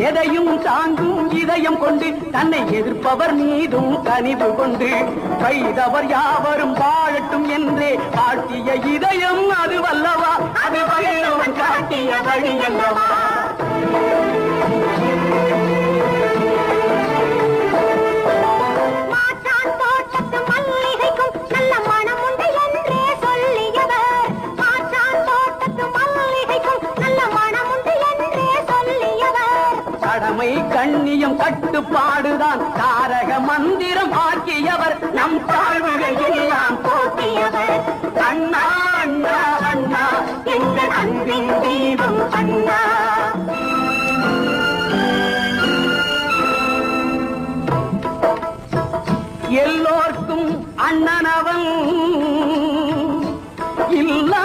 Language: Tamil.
எதையும் தாங்கும் இதயம் கொண்டு தன்னை எதிர்ப்பவர் மீதும் கனிவு கொண்டு வைதவர் யாவரும் வாழட்டும் என்றே காட்டிய இதயம் அது வல்லவா? அது வல்லவன் காட்டிய வழி அல்லவா? கடமை கண்ணியம் கட்டுப்பாடுதான். தாரக மந்திரம் ஆக்கியவர் நம் தாழ்வுகள் எல்லாம் போக்கியவர் அண்ணா அண்ணா அண்ணா எங்கள் அன்பின் தீபம் அண்ணா. எல்லோர்க்கும் அண்ணனவன். இல்லா